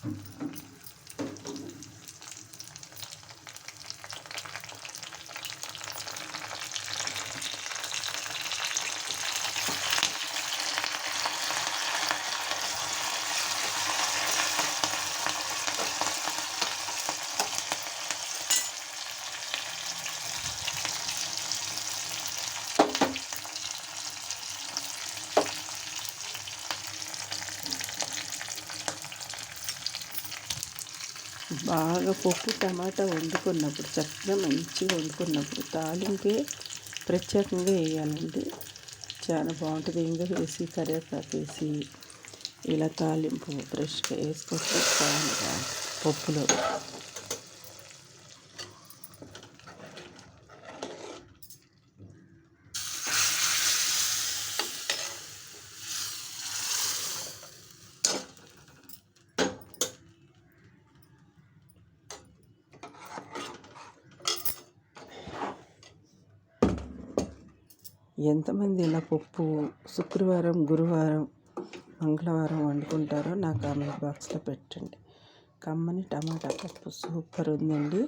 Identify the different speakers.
Speaker 1: Thank you. బాగా పప్పు టమాటా వండుకున్నప్పుడు చక్కగా మంచిగా వండుకున్నప్పుడు తాలింపే ప్రత్యేకంగా వేయాలండి. చాలా బాగుంటుంది. ఇంకా వేసి కరివేపాకు వేసి ఇలా తాలింపు ఫ్రెష్గా వేసుకొస్తే చాలా పప్పులో. ఎంతమంది ఇలా పప్పు శుక్రవారం గురువారం మంగళవారం వండుకుంటారో నా కామెంట్ బాక్స్లో పెట్టండి. కమ్మని టమాటా పప్పు సూపర్ ఉందండి.